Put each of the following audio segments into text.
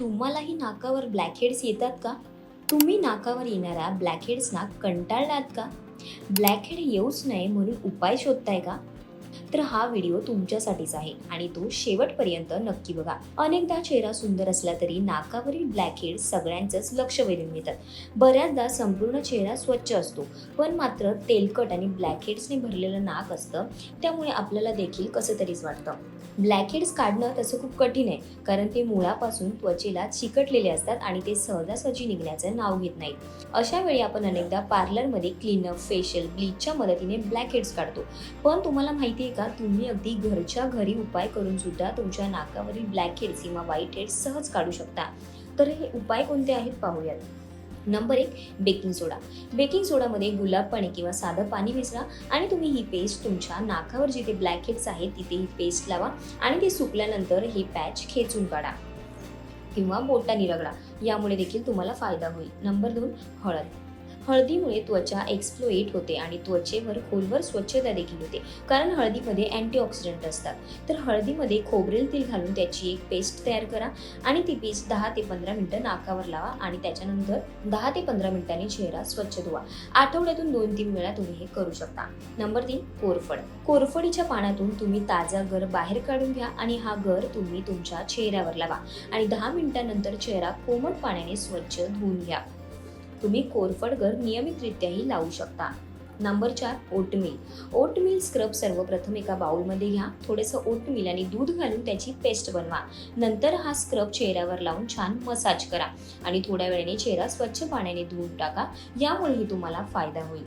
तुम्हालाही नाकावर ब्लॅकहेड्स येतात का? तुम्ही नाकावर येणाऱ्या ब्लॅकहेड्सना कंटाळलात का? ब्लॅकहेड येऊच नये म्हणून उपाय शोधताय का? तर हा व्हिडिओ तुमच्यासाठीच आहे आणि तो शेवटपर्यंत नक्की बघा. अनेकदा चेहरा सुंदर असला तरी नाकावरील ब्लॅक हेड सगळ्यांचंच लक्ष वेधून घेतात बऱ्याचदा संपूर्ण चेहरा स्वच्छ असतो पण मात्र तेलकट आणि ब्लॅक हेड्सने भरलेलं नाक असतं त्यामुळे आपल्याला देखील कसं तरीच वाटतं. ब्लॅक हेड्स काढणं तसं खूप कठीण आहे कारण ते मुळापासून त्वचेला चिकटलेले असतात आणि ते सहजासहजी निघण्याचं नाव घेत नाहीत. अशा वेळी आपण अनेकदा पार्लरमध्ये क्लिनअप फेशियल ब्लीचच्या मदतीने ब्लॅक हेड्स काढतो. पण तुम्हाला माहिती आहे का तुम्ही अगदी घरच्या घरी उपाय करून सुद्धा तुमच्या नाकावरील ब्लॅक हेड्स किंवा व्हाईट हेड्स सहज काढू शकता. तर हे उपाय कोणते आहेत पाहूयात. नंबर एक बेकिंग सोडा बेकिंग सोडामध्ये गुलाब पाणी किंवा साधं पाणी मिसळा आणि तुम्ही ही पेस्ट तुमच्या नाकावर जिथे ब्लॅक हेड्स आहेत तिथे ही पेस्ट लावा आणि ते सुकल्यानंतर हे पॅच खेचून काढा. किंवा बोटाने रगडा यामुळे देखील तुम्हाला फायदा होईल. नंबर दोन हळद. हळदीमुळे त्वचा एक्सप्लोएट होते आणि त्वचेवर खोलवर स्वच्छता देखील होते. कारण हळदीमध्ये अँटीऑक्सिडंट असतात. तर हळदीमध्ये खोबरेल तेल घालून त्याची एक पेस्ट तयार करा आणि ती पेस्ट दहा ते पंधरा मिनटं नाकावर लावा आणि त्याच्यानंतर दहा ते पंधरा मिनिटांनी चेहरा स्वच्छ धुवा. आठवड्यातून दोन तीन वेळा तुम्ही हे करू शकता. नंबर तीन कोरफड. कोरफडीच्या पाण्यातून तुम्ही ताजा गर बाहेर काढून घ्या आणि हा गर तुम्ही तुमच्या चेहऱ्यावर लावा आणि दहा मिनिटांनंतर चेहरा कोमट पाण्याने स्वच्छ धुवून घ्या. तुम्ही कोरफडगर नियमितरित्याही लावू शकता. नंबर चार ओटमील. ओटमील स्क्रब सर्वप्रथम एका बाउलमध्ये घ्या. थोडंसं ओटमील आणि दूध घालून त्याची पेस्ट बनवा. नंतर हा स्क्रब चेहऱ्यावर लावून छान मसाज करा आणि थोड्या वेळाने चेहरा स्वच्छ पाण्याने धुवून टाका. यामुळेही तुम्हाला फायदा होईल.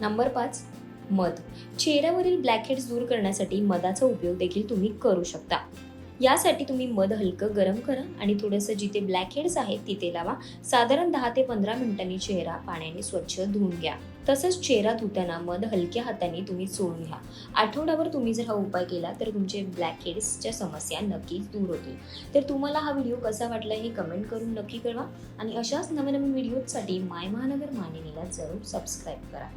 नंबर पाच मध. चेहऱ्यावरील ब्लॅकहेड्स दूर करण्यासाठी मधाचा उपयोग देखील तुम्ही करू शकता. यासाठी तुम्ही मध हलकं गरम करा आणि थोडंसं जिथे ब्लॅकहेड्स आहेत तिथे लावा. साधारण दहा ते पंधरा मिनिटांनी चेहरा पाण्याने स्वच्छ धुवून घ्या. तसंच चेहरा धुताना मध हलक्या हाताने तुम्ही चोळून घ्या. आठवड्यावर तुम्ही जर हा उपाय केला तर तुमचे ब्लॅकहेड्सच्या समस्या नक्कीच दूर होतील. तर तुम्हाला हा व्हिडिओ कसा वाटला हे कमेंट करून नक्की कळवा. आणि अशाच नवनवीन व्हिडिओसाठी माय महानगर मानिनीला जरूर सबस्क्राईब करा.